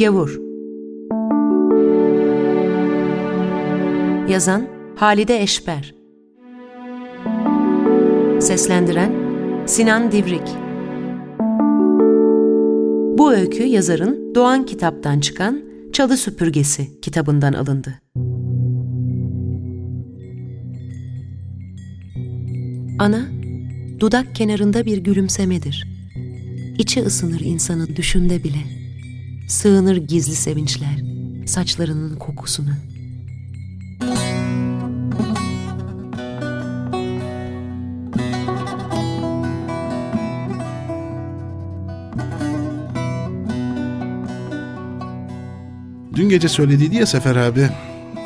Gavur Yazan Halide Eşber Seslendiren Sinan Divrik Bu öykü yazarın Doğan kitaptan çıkan Çalı Süpürgesi kitabından alındı. Ana, dudak kenarında bir gülümsemedir. İçi ısınır insanın düşünde bile. Sığınır gizli sevinçler, saçlarının kokusuna. Dün gece söylediydi ya Sefer abi.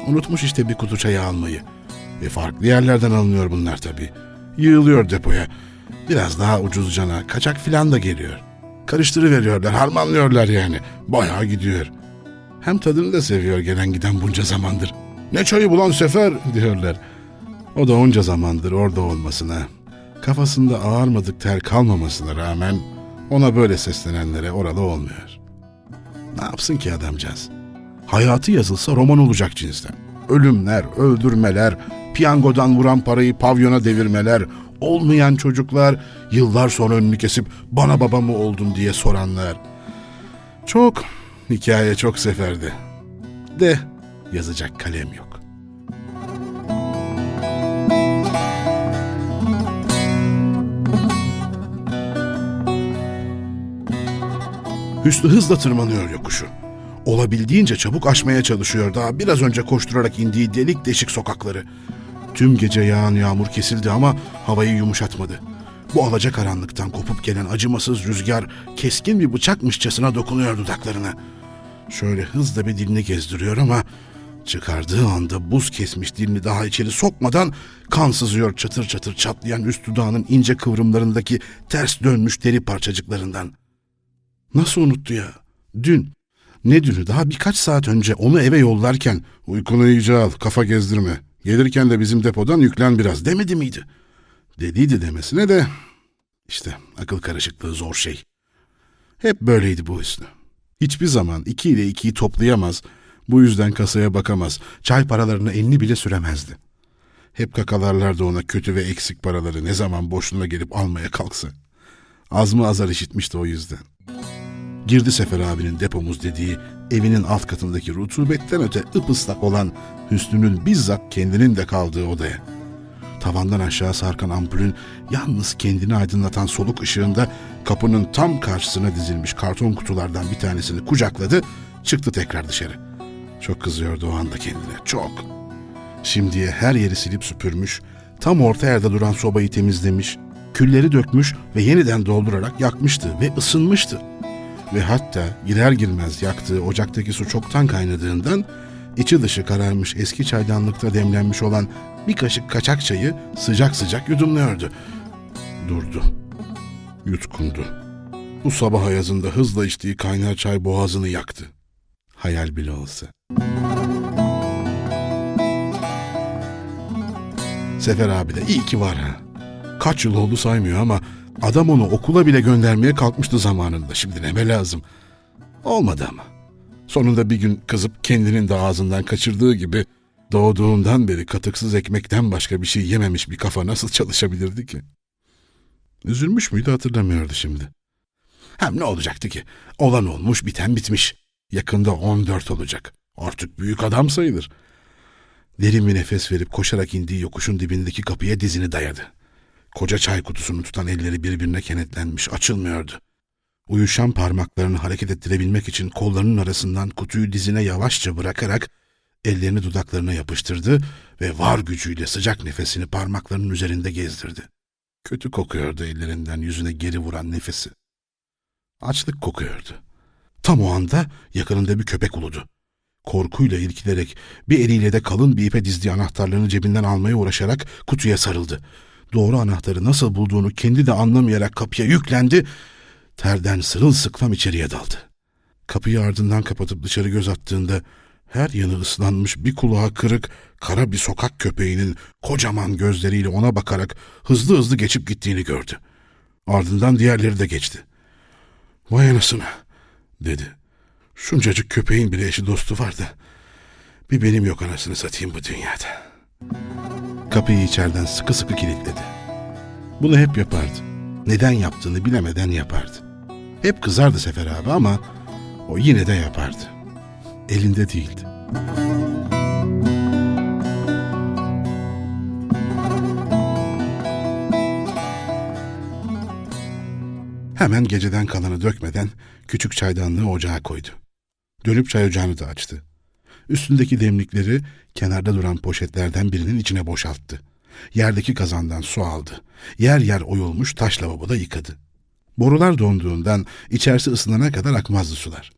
Unutmuş işte bir kutu çayı almayı. Ve farklı yerlerden alınıyor bunlar tabii. Yığılıyor depoya. Biraz daha ucuz cana, kaçak filan da geliyor. Karıştırıveriyorlar, harmanlıyorlar yani. Bayağı gidiyor. Hem tadını da seviyor gelen giden bunca zamandır. Ne çayı bulan Sefer diyorlar. O da onca zamandır orada olmasına, kafasında ağarmadık ter kalmamasına rağmen ona böyle seslenenlere oralı olmuyor. Ne yapsın ki adamcağız? Hayatı yazılsa roman olacak cinsten. Ölümler, öldürmeler, piyangodan vuran parayı pavyona devirmeler, olmayan çocuklar, yıllar sonra önünü kesip bana baba mı oldun diye soranlar. Çok, hikaye çok seferde. De yazacak kalem yok. Hüsnü hızla tırmanıyor yokuşu. Olabildiğince çabuk aşmaya çalışıyor daha biraz önce koşturarak indiği delik deşik sokakları. Tüm gece yağan yağmur kesildi ama havayı yumuşatmadı. Bu alacakaranlıktan kopup gelen acımasız rüzgar keskin bir bıçakmışçasına dokunuyor dudaklarına. Şöyle hızla bir dilini gezdiriyor ama çıkardığı anda buz kesmiş dilini daha içeri sokmadan kan sızıyor çatır çatır çatlayan üst dudağının ince kıvrımlarındaki ters dönmüş deri parçacıklarından. Nasıl unuttu ya? Dün. Ne dünü? Daha birkaç saat önce onu eve yollarken uykunu iyice al, kafa gezdirme. Gelirken de bizim depodan yüklen biraz demedi miydi? Dediydi demesine de işte akıl karışıklığı zor şey. Hep böyleydi bu Hüsnü. Hiçbir zaman iki ile ikiyi toplayamaz, bu yüzden kasaya bakamaz, çay paralarını elini bile süremezdi. Hep kakalarlardı ona kötü ve eksik paraları ne zaman boşluğuna gelip almaya kalksa. Az mı azar işitmişti o yüzden. Girdi Sefer abinin depomuz dediği evinin alt katındaki rutubetten öte ıpıslak olan Hüsnü'nün bizzat kendinin de kaldığı odaya. Tavandan aşağı sarkan ampulün yalnız kendini aydınlatan soluk ışığında kapının tam karşısına dizilmiş karton kutulardan bir tanesini kucakladı, çıktı tekrar dışarı. Çok kızıyordu o anda kendine, çok. Şimdiye her yeri silip süpürmüş, tam orta yerde duran sobayı temizlemiş, külleri dökmüş ve yeniden doldurarak yakmıştı ve ısınmıştı ve hatta girer girmez yaktığı ocaktaki su çoktan kaynadığından içi dışı kararmış eski çaydanlıkta demlenmiş olan bir kaşık kaçak çayı sıcak sıcak yudumluyordu. Durdu. Yutkundu. Bu sabah ayazında hızla içtiği kaynar çay boğazını yaktı. Hayal bile olsa. Sefer abi de iyi ki var ha. Kaç yıl oldu saymıyor ama Adam onu okula bile göndermeye kalkmıştı zamanında. Şimdi neme lazım? Olmadı ama. Sonunda bir gün kızıp kendinin de ağzından kaçırdığı gibi doğduğundan beri katıksız ekmekten başka bir şey yememiş bir kafa nasıl çalışabilirdi ki? Üzülmüş müydü hatırlamıyordu şimdi. Hem ne olacaktı ki? Olan olmuş, biten bitmiş. Yakında 14 olacak. Artık büyük adam sayılır. Derin bir nefes verip koşarak indiği yokuşun dibindeki kapıya dizini dayadı. Koca çay kutusunu tutan elleri birbirine kenetlenmiş, açılmıyordu. Uyuşan parmaklarını hareket ettirebilmek için kollarının arasından kutuyu dizine yavaşça bırakarak ellerini dudaklarına yapıştırdı ve var gücüyle sıcak nefesini parmaklarının üzerinde gezdirdi. Kötü kokuyordu ellerinden yüzüne geri vuran nefesi. Açlık kokuyordu. Tam o anda yakınında bir köpek uludu. Korkuyla irkilerek bir eliyle de kalın bir ipe dizdiği anahtarlarını cebinden almaya uğraşarak kutuya sarıldı doğru anahtarı nasıl bulduğunu kendi de anlamayarak kapıya yüklendi, terden sırılsıklam içeriye daldı. Kapıyı ardından kapatıp dışarı göz attığında her yanı ıslanmış bir kulağı kırık kara bir sokak köpeğinin kocaman gözleriyle ona bakarak hızlı hızlı geçip gittiğini gördü. Ardından diğerleri de geçti. Vay anasını dedi. Şuncacık köpeğin bile eşi dostu vardı. Bir benim yok anasını satayım bu dünyada. Kapıyı içeriden sıkı sıkı kilitledi. Bunu hep yapardı. Neden yaptığını bilemeden yapardı. Hep kızardı Sefer abi ama o yine de yapardı. Elinde değildi. Hemen geceden kalanı dökmeden küçük çaydanlığı ocağa koydu. Dönüp çay ocağını da açtı. Üstündeki demlikleri kenarda duran poşetlerden birinin içine boşalttı. Yerdeki kazandan su aldı. Yer yer oyulmuş taş lavaboda yıkadı. Borular donduğundan içerisi ısınana kadar akmazdı sular.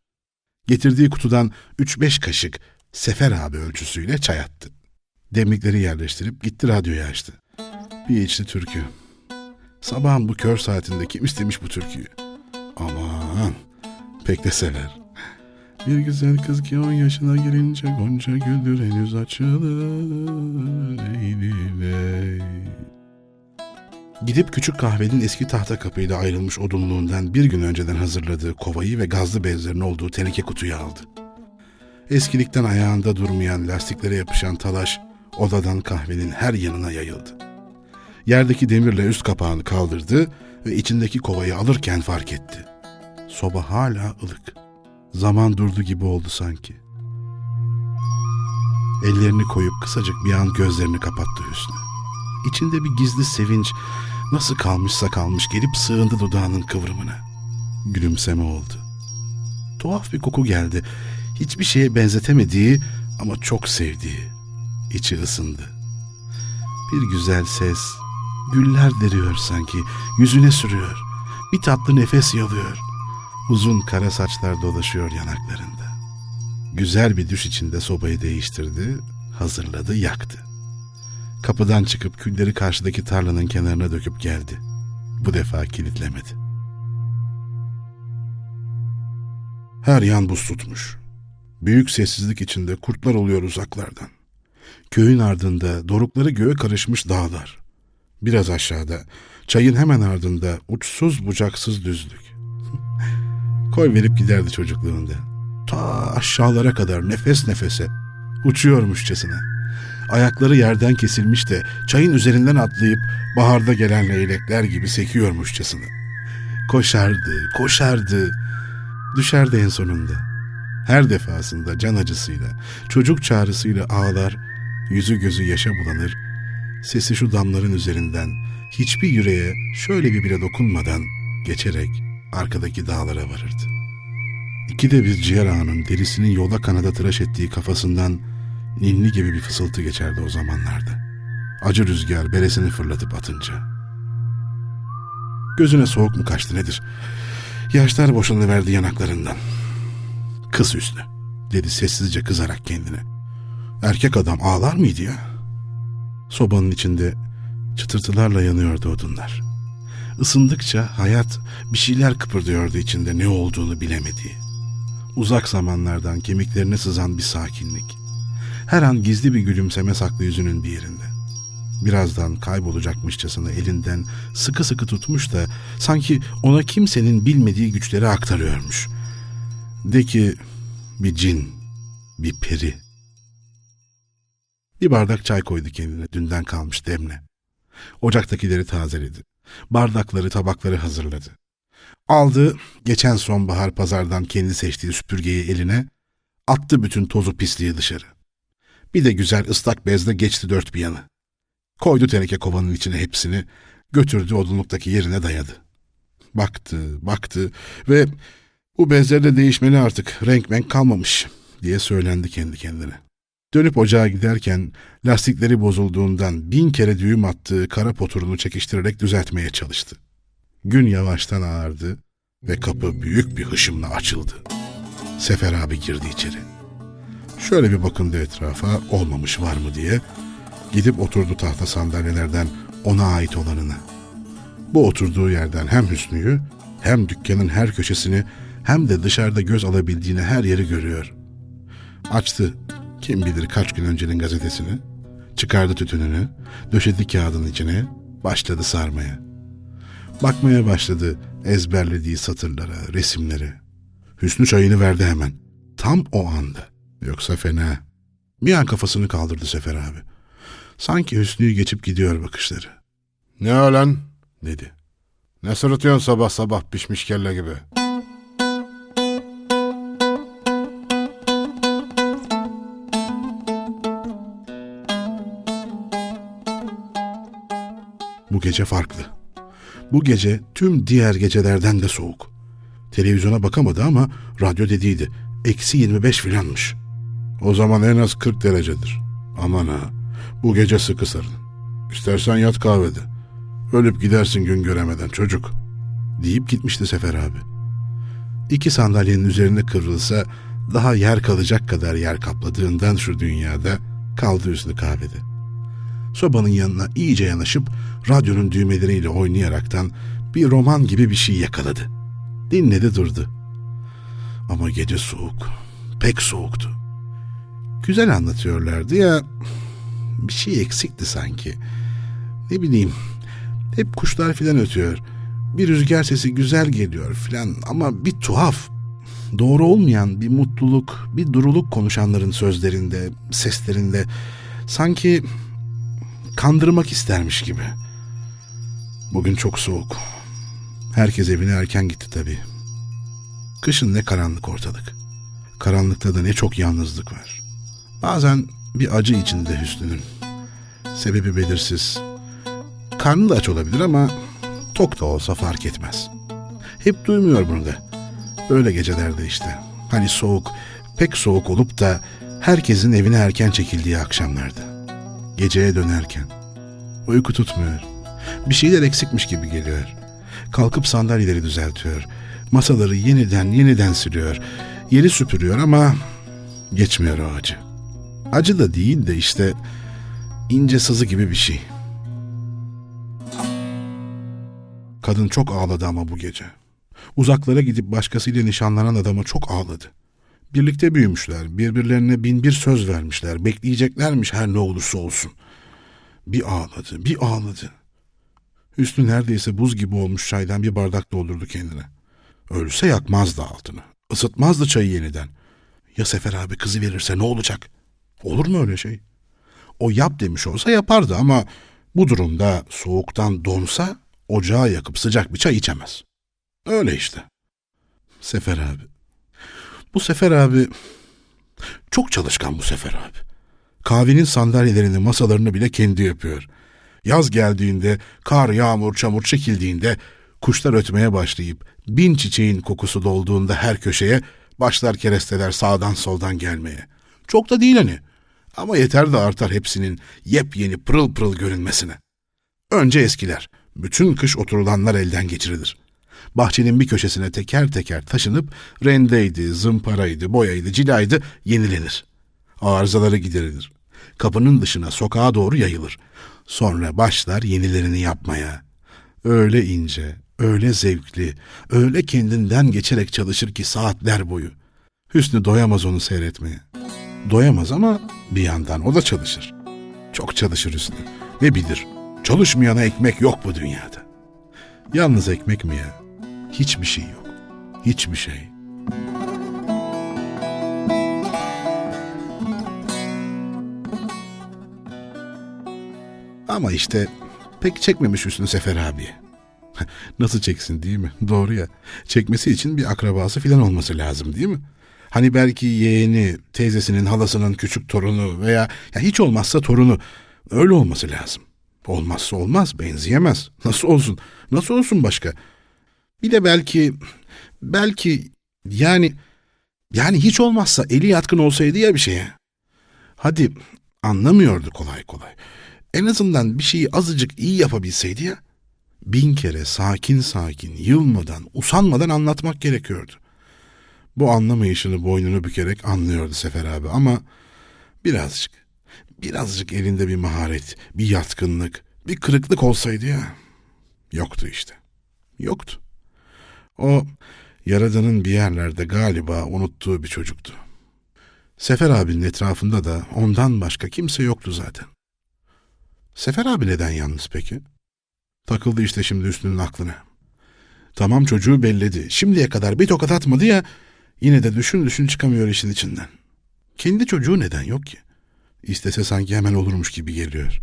Getirdiği kutudan 3-5 kaşık Sefer abi ölçüsüyle çay attı. Demlikleri yerleştirip gitti radyoyu açtı. Bir içti türkü. Sabahın bu kör saatinde kim istemiş bu türküyü? Aman pek de sever. Bir güzel kız ki on yaşına girince gonca güldür henüz açılır ey. Gidip küçük kahvenin eski tahta kapıyla ayrılmış odunluğundan bir gün önceden hazırladığı kovayı ve gazlı bezlerin olduğu teneke kutuyu aldı. Eskilikten ayağında durmayan lastiklere yapışan talaş odadan kahvenin her yanına yayıldı. Yerdeki demirle üst kapağını kaldırdı ve içindeki kovayı alırken fark etti. Soba hala ılık. Zaman durdu gibi oldu sanki. Ellerini koyup kısacık bir an gözlerini kapattı Hüsnü. İçinde bir gizli sevinç nasıl kalmışsa kalmış gelip sığındı dudağının kıvrımına. Gülümseme oldu. Tuhaf bir koku geldi. Hiçbir şeye benzetemediği ama çok sevdiği. İçi ısındı. Bir güzel ses, güller deriyor sanki, yüzüne sürüyor. Bir tatlı nefes yalıyor. Uzun kara saçlar dolaşıyor yanaklarında. Güzel bir düş içinde sobayı değiştirdi, hazırladı, yaktı. Kapıdan çıkıp külleri karşıdaki tarlanın kenarına döküp geldi. Bu defa kilitlemedi. Her yan buz tutmuş. Büyük sessizlik içinde kurtlar oluyor uzaklardan. Köyün ardında dorukları göğe karışmış dağlar. Biraz aşağıda, çayın hemen ardında uçsuz bucaksız düzlük. Koy verip giderdi çocukluğunda. Ta aşağılara kadar nefes nefese uçuyormuşçasına. Ayakları yerden kesilmiş de çayın üzerinden atlayıp baharda gelen leylekler gibi sekiyormuşçasına. Koşardı, koşardı, düşerdi en sonunda. Her defasında can acısıyla, çocuk çağrısıyla ağlar, yüzü gözü yaşa bulanır, sesi şu damların üzerinden hiçbir yüreğe şöyle bir bile dokunmadan geçerek arkadaki dağlara varırdı. İkide bir ciğer ağanın derisinin yola kanada tıraş ettiği kafasından ninni gibi bir fısıltı geçerdi o zamanlarda. Acı rüzgar beresini fırlatıp atınca. Gözüne soğuk mu kaçtı nedir? Yaşlar boşanıverdi yanaklarından. Kız Hüsnü, dedi sessizce kızarak kendine. Erkek adam ağlar mıydı ya? Sobanın içinde çıtırtılarla yanıyordu odunlar. Isındıkça hayat bir şeyler kıpırdıyordu içinde ne olduğunu bilemediği. Uzak zamanlardan kemiklerine sızan bir sakinlik. Her an gizli bir gülümseme saklı yüzünün bir yerinde. Birazdan kaybolacakmışçasına elinden sıkı sıkı tutmuş da sanki ona kimsenin bilmediği güçleri aktarıyormuş. De ki bir cin, bir peri. Bir bardak çay koydu kendine dünden kalmış demle. Ocaktakileri tazeledi. Bardakları, tabakları hazırladı. Aldı geçen sonbahar pazardan kendi seçtiği süpürgeyi eline, attı bütün tozu pisliği dışarı. Bir de güzel ıslak bezle geçti dört bir yanı. Koydu teneke kovanın içine hepsini, götürdü odunluktaki yerine dayadı. Baktı, baktı ve bu bezler de değişmeli artık, renk menk kalmamış diye söylendi kendi kendine. Dönüp ocağa giderken lastikleri bozulduğundan bin kere düğüm attığı kara poturunu çekiştirerek düzeltmeye çalıştı. Gün yavaştan ağardı ve kapı büyük bir hışımla açıldı. Sefer abi girdi içeri. Şöyle bir bakındı etrafa olmamış var mı diye. Gidip oturdu tahta sandalyelerden ona ait olanına. Bu oturduğu yerden hem Hüsnü'yü hem dükkanın her köşesini hem de dışarıda göz alabildiğine her yeri görüyor. Açtı kim bilir kaç gün öncenin gazetesini, çıkardı tütününü, döşedi kağıdın içine, başladı sarmaya. Bakmaya başladı ezberlediği satırlara, resimlere. Hüsnü çayını verdi hemen. Tam o anda. Yoksa fena. Bir an kafasını kaldırdı Sefer abi. Sanki Hüsnü'yü geçip gidiyor bakışları. Ne ölen? dedi. Ne sırıtıyorsun sabah sabah pişmiş kelle gibi? Bu gece farklı. Bu gece tüm diğer gecelerden de soğuk. Televizyona bakamadı ama radyo dediydi. Eksi 25 filanmış. O zaman en az 40 derecedir. Aman ha, bu gece sıkı sarın. İstersen yat kahvede. Ölüp gidersin gün göremeden çocuk. deyip gitmişti Sefer abi. İki sandalyenin üzerine kıvrılsa daha yer kalacak kadar yer kapladığından şu dünyada kaldı üstü kahvede. Sobanın yanına iyice yanaşıp radyonun düğmeleriyle oynayaraktan bir roman gibi bir şey yakaladı. Dinledi durdu. Ama gece soğuk, pek soğuktu. Güzel anlatıyorlardı ya, bir şey eksikti sanki. Ne bileyim, hep kuşlar filan ötüyor. Bir rüzgar sesi güzel geliyor filan ama bir tuhaf. Doğru olmayan bir mutluluk, bir duruluk konuşanların sözlerinde, seslerinde. Sanki kandırmak istermiş gibi. Bugün çok soğuk. Herkes evine erken gitti tabii. Kışın ne karanlık ortalık. Karanlıkta da ne çok yalnızlık var. Bazen bir acı içinde Hüsnü'nün. Sebebi belirsiz. Karnı da aç olabilir ama tok da olsa fark etmez. Hep duymuyor bunu da. Böyle gecelerde işte. Hani soğuk, pek soğuk olup da herkesin evine erken çekildiği akşamlarda. Geceye dönerken. Uyku tutmuyor. Bir şeyler eksikmiş gibi geliyor. Kalkıp sandalyeleri düzeltiyor. Masaları yeniden yeniden siliyor. Yeri süpürüyor ama geçmiyor o acı. Acı da değil de işte ince sızı gibi bir şey. Kadın çok ağladı ama bu gece. Uzaklara gidip başkasıyla nişanlanan adama çok ağladı. Birlikte büyümüşler, birbirlerine bin bir söz vermişler, bekleyeceklermiş her ne olursa olsun. Bir ağladı, bir ağladı. Hüsnü neredeyse buz gibi olmuş çaydan bir bardak doldurdu kendine. Ölse yakmazdı altını, ısıtmazdı çayı yeniden. Ya Sefer abi kızı verirse ne olacak? Olur mu öyle şey? O yap demiş olsa yapardı ama bu durumda soğuktan donsa ocağı yakıp sıcak bir çay içemez. Öyle işte. Sefer abi. Bu Sefer abi çok çalışkan bu Sefer abi. Kahvenin sandalyelerini, masalarını bile kendi yapıyor. Yaz geldiğinde, kar, yağmur, çamur çekildiğinde, kuşlar ötmeye başlayıp bin çiçeğin kokusu dolduğunda her köşeye başlar keresteler sağdan soldan gelmeye. Çok da değil hani. Ama yeter de artar hepsinin yepyeni pırıl pırıl görünmesine. Önce eskiler. Bütün kış oturulanlar elden geçirilir. Bahçenin bir köşesine teker teker taşınıp rendeydi, zımparaydı, boyaydı, cilaydı yenilenir. Arızaları giderilir. Kapının dışına sokağa doğru yayılır. Sonra başlar yenilerini yapmaya. Öyle ince, öyle zevkli, öyle kendinden geçerek çalışır ki saatler boyu. Hüsnü doyamaz onu seyretmeye. Doyamaz ama bir yandan o da çalışır. Çok çalışır Hüsnü. Ve bilir, çalışmayana ekmek yok bu dünyada. Yalnız ekmek mi ya? Hiçbir şey yok. Hiçbir şey. Ama işte pek çekmemiş Hüsnü Sefer abi. Nasıl çeksin değil mi? Doğru ya. Çekmesi için bir akrabası filan olması lazım değil mi? Hani belki yeğeni, teyzesinin, halasının küçük torunu veya ya hiç olmazsa torunu öyle olması lazım. Olmazsa olmaz, benzeyemez. Nasıl olsun? Nasıl olsun başka? Bir de belki belki yani yani hiç olmazsa eli yatkın olsaydı ya bir şeye. Hadi anlamıyordu kolay kolay. En azından bir şeyi azıcık iyi yapabilseydi ya. Bin kere sakin sakin, yılmadan, usanmadan anlatmak gerekiyordu. Bu anlamayışını boynunu bükerek anlıyordu Sefer abi ama birazcık, birazcık elinde bir maharet, bir yatkınlık, bir kırıklık olsaydı ya. Yoktu işte. Yoktu. O Yaradan'ın bir yerlerde galiba unuttuğu bir çocuktu. Sefer abinin etrafında da ondan başka kimse yoktu zaten. Sefer abi neden yalnız peki? Takıldı işte şimdi üstünün aklına. Tamam çocuğu belledi. Şimdiye kadar bir tokat atmadı ya, Yine de düşün düşün çıkamıyor işin içinden. Kendi çocuğu neden yok ki? İstese sanki hemen olurmuş gibi geliyor.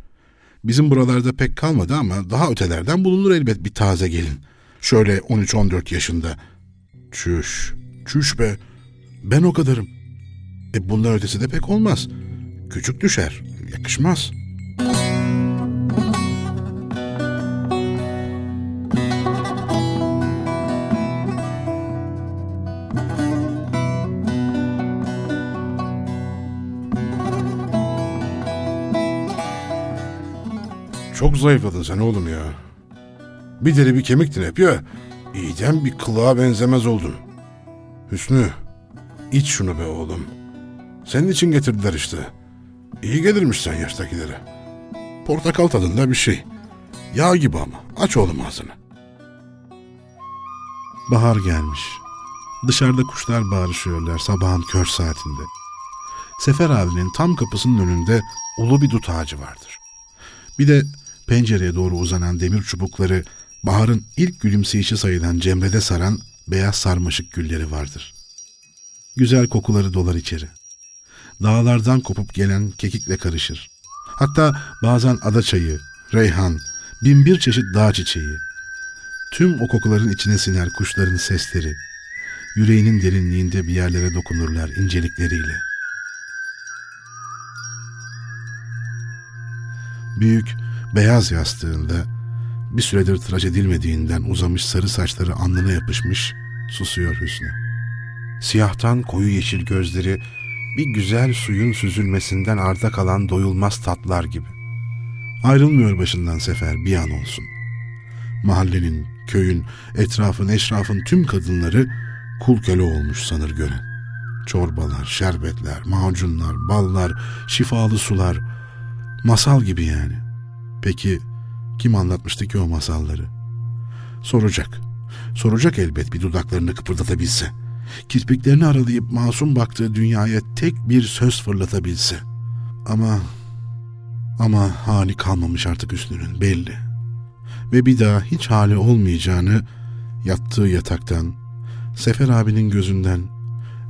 Bizim buralarda pek kalmadı ama daha ötelerden bulunur elbet bir taze gelin. Şöyle 13-14 yaşında. Çüş, çüş be. Ben o kadarım. E bundan ötesi de pek olmaz. Küçük düşer, yakışmaz. Çok zayıfladın sen oğlum ya. Bir deri bir kemiktin hep ya. İyiden bir kılığa benzemez oldun. Hüsnü, iç şunu be oğlum. Senin için getirdiler işte. İyi gelirmiş sen yaştakilere. Portakal tadında bir şey. Yağ gibi ama. Aç oğlum ağzını. Bahar gelmiş. Dışarıda kuşlar bağırışıyorlar sabahın kör saatinde. Sefer abinin tam kapısının önünde ulu bir dut ağacı vardır. Bir de pencereye doğru uzanan demir çubukları baharın ilk gülümseyişi sayılan cemrede saran beyaz sarmaşık gülleri vardır. Güzel kokuları dolar içeri. Dağlardan kopup gelen kekikle karışır. Hatta bazen adaçayı, reyhan, binbir çeşit dağ çiçeği. Tüm o kokuların içine siner kuşların sesleri. Yüreğinin derinliğinde bir yerlere dokunurlar incelikleriyle. Büyük, beyaz yastığında bir süredir tıraş edilmediğinden uzamış sarı saçları alnına yapışmış, susuyor Hüsnü. Siyahtan koyu yeşil gözleri bir güzel suyun süzülmesinden arda kalan doyulmaz tatlar gibi. Ayrılmıyor başından sefer bir an olsun. Mahallenin, köyün, etrafın, eşrafın tüm kadınları kul köle olmuş sanır gören. Çorbalar, şerbetler, macunlar, ballar, şifalı sular, masal gibi yani. Peki kim anlatmıştı ki o masalları? Soracak. Soracak elbet bir dudaklarını kıpırdatabilse. Kirpiklerini aralayıp masum baktığı dünyaya tek bir söz fırlatabilse. Ama ama hali kalmamış artık Hüsnü'nün belli. Ve bir daha hiç hali olmayacağını yattığı yataktan, Sefer abinin gözünden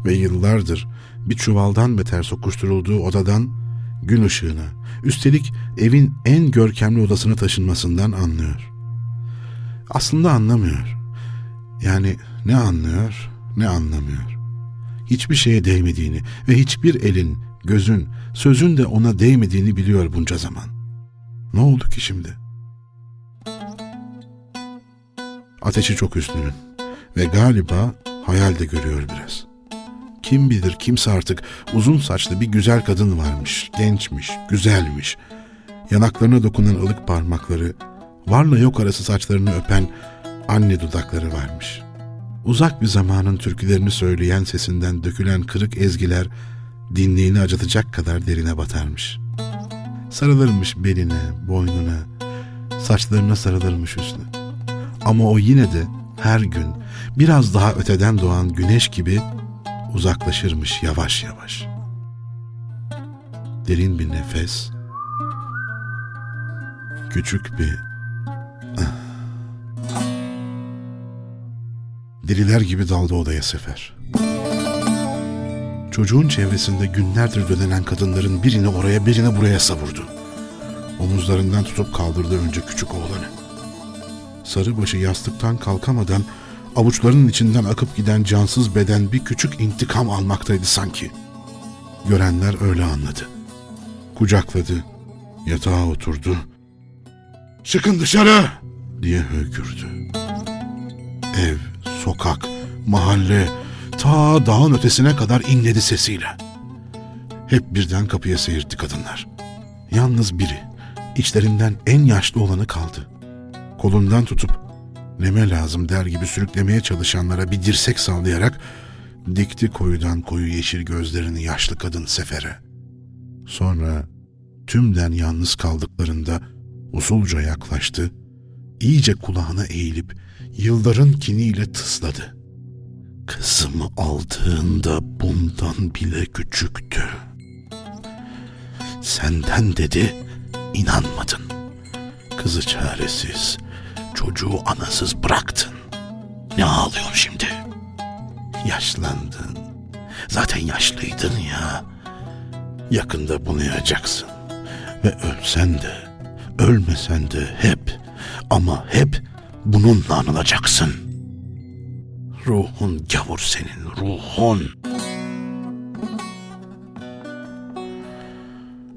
ve yıllardır bir çuvaldan beter sokuşturulduğu odadan gün ışığına, üstelik evin en görkemli odasına taşınmasından anlıyor. Aslında anlamıyor. Yani ne anlıyor ne anlamıyor. Hiçbir şeye değmediğini ve hiçbir elin, gözün, sözün de ona değmediğini biliyor bunca zaman. Ne oldu ki şimdi? Ateşi çok üstünün ve galiba hayal de görüyor biraz. Kim bilir kimse artık uzun saçlı bir güzel kadın varmış, gençmiş, güzelmiş. Yanaklarına dokunan ılık parmakları, varla yok arası saçlarını öpen anne dudakları varmış. Uzak bir zamanın türkülerini söyleyen sesinden dökülen kırık ezgiler dinliğini acıtacak kadar derine batarmış. Sarılırmış beline, boynuna, saçlarına sarılırmış Hüsnü. Ama o yine de her gün biraz daha öteden doğan güneş gibi uzaklaşırmış yavaş yavaş. Derin bir nefes, küçük bir ah. Deliler gibi daldı odaya sefer. Çocuğun çevresinde günlerdir dönenen kadınların birini oraya birini buraya savurdu. Omuzlarından tutup kaldırdı önce küçük oğlanı. Sarıbaşı yastıktan kalkamadan avuçlarının içinden akıp giden cansız beden bir küçük intikam almaktaydı sanki. Görenler öyle anladı. Kucakladı, yatağa oturdu. Çıkın dışarı diye höykürdü. Ev, sokak, mahalle, ta dağın ötesine kadar inledi sesiyle. Hep birden kapıya seyirtti kadınlar. Yalnız biri, içlerinden en yaşlı olanı kaldı. Kolundan tutup neme lazım der gibi sürüklemeye çalışanlara bir dirsek sallayarak dikti koyudan koyu yeşil gözlerini yaşlı kadın sefere. Sonra tümden yalnız kaldıklarında usulca yaklaştı, iyice kulağına eğilip yılların kiniyle tısladı. Kızımı aldığında bundan bile küçüktü. Senden dedi, inanmadın. Kızı çaresiz, çocuğu anasız bıraktın. Ne ağlıyorsun şimdi? Yaşlandın. Zaten yaşlıydın ya. Yakında bunayacaksın. Ve ölsen de, ölmesen de hep ama hep bununla anılacaksın. Ruhun gavur senin, ruhun.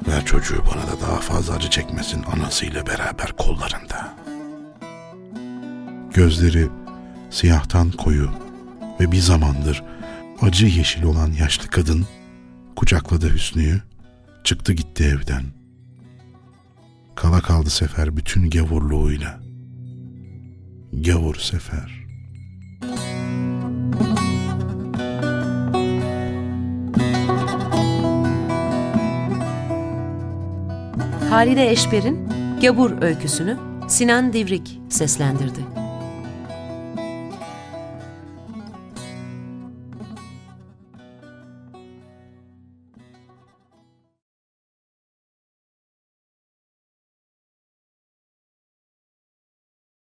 Ver çocuğu bana da daha fazla acı çekmesin anasıyla beraber kollarında. Gözleri siyahtan koyu ve bir zamandır acı yeşil olan yaşlı kadın kucakladı Hüsnü'yü, çıktı gitti evden. Kala kaldı Sefer bütün gavurluğuyla. Gavur Sefer. Halide Eşber'in Gabur öyküsünü Sinan Divrik seslendirdi.